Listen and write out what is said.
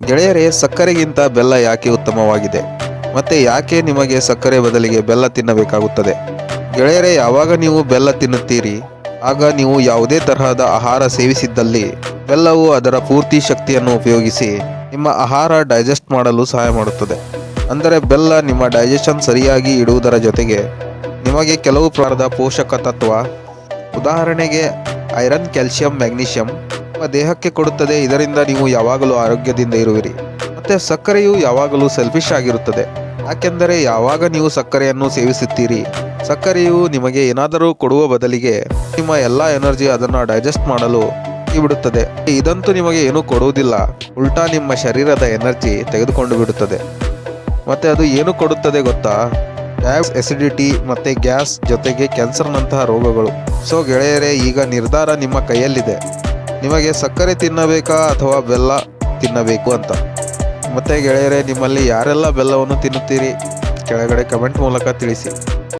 ಗೆಳೆಯರೇ, ಸಕ್ಕರೆಗಿಂತ ಬೆಲ್ಲ ಯಾಕೆ ಉತ್ತಮವಾಗಿದೆ? ಮತ್ತೆ ಯಾಕೆ ನಿಮಗೆ ಸಕ್ಕರೆ ಬದಲಿಗೆ ಬೆಲ್ಲ ತಿನ್ನಬೇಕಾಗುತ್ತದೆ? ಗೆಳೆಯರೇ ಯಾವಾಗ ನೀವು ಬೆಲ್ಲ ತಿನ್ನುತ್ತೀರಿ? ಆಗ ನೀವು ಯಾವುದೇ ತರಹದ ಆಹಾರ ಸೇವಿಸಿದ್ದಲ್ಲಿ ಬೆಲ್ಲವು ಅದರ ಪೂರ್ತಿ ಶಕ್ತಿಯನ್ನು ಉಪಯೋಗಿಸಿ ನಿಮ್ಮ ಆಹಾರ ಡೈಜೆಸ್ಟ್ ಮಾಡಲು ಸಹಾಯ ಮಾಡುತ್ತದೆ. ಅಂದರೆ ಬೆಲ್ಲ ನಿಮ್ಮ ಡೈಜೆಷನ್ ಸರಿಯಾಗಿ ಇಡುವುದರ ಜೊತೆಗೆ ನಿಮಗೆ ಕೆಲವು ಪ್ರಕಾರದ ಪೋಷಕ ತತ್ವ ಉದಾಹರಣೆಗೆ, ಐರನ್, ಕ್ಯಾಲ್ಸಿಯಂ, ಮ್ಯಾಗ್ನೀಷಿಯಂ ನಿಮ್ಮ ದೇಹಕ್ಕೆ ಕೊಡುತ್ತದೆ, ಇದರಿಂದ ನೀವು ಯಾವಾಗಲೂ ಆರೋಗ್ಯದಿಂದ ಇರುವಿರಿ. ಮತ್ತೆ ಸಕ್ಕರೆಯು ಯಾವಾಗಲೂ ಸೆಲ್ಫಿಶ್ ಆಗಿರುತ್ತದೆ. ಯಾಕೆಂದರೆ ಯಾವಾಗ ನೀವು ಸಕ್ಕರೆಯನ್ನು ಸೇವಿಸುತ್ತೀರಿ? ಸಕ್ಕರೆಯು ನಿಮಗೆ ಏನಾದರೂ ಕೊಡುವ ಬದಲಿಗೆ ನಿಮ್ಮ ಎಲ್ಲ ಎನರ್ಜಿ ಅದನ್ನು ಡೈಜೆಸ್ಟ್ ಮಾಡಲು ಬಿಡುತ್ತದೆ ಇದಂತೂ ನಿಮಗೆ ಏನೂ ಕೊಡುವುದಿಲ್ಲ. ಉಲ್ಟಾ ನಿಮ್ಮ ಶರೀರದ ಎನರ್ಜಿ ತೆಗೆದುಕೊಂಡು ಬಿಡುತ್ತದೆ. ಮತ್ತೆ ಅದು ಏನು ಕೊಡುತ್ತದೆ ಗೊತ್ತಾ? ಗ್ಯಾಸ್ ಎಸಿಡಿಟಿ ಮತ್ತೆ ಗ್ಯಾಸ್ ಜೊತೆಗೆ ಕ್ಯಾನ್ಸರ್ನಂತಹ ರೋಗಗಳು. ಸೊ ಗೆಳೆಯರೇ, ಈಗ ನಿರ್ಧಾರ ನಿಮ್ಮ ಕೈಯಲ್ಲಿದೆ. ನಿಮಗೆ ಸಕ್ಕರೆ ತಿನ್ನಬೇಕಾ ಅಥವಾ ಬೆಲ್ಲ ತಿನ್ನಬೇಕು ಅಂತ? ಮತ್ತೆ ಗೆಳೆಯರೇ, ನಿಮ್ಮಲ್ಲಿ ಯಾರೆಲ್ಲ ಬೆಲ್ಲವನ್ನು ತಿನ್ನುತ್ತೀರಿ? ಕೆಳಗಡೆ ಕಮೆಂಟ್ ಮೂಲಕ ತಿಳಿಸಿ.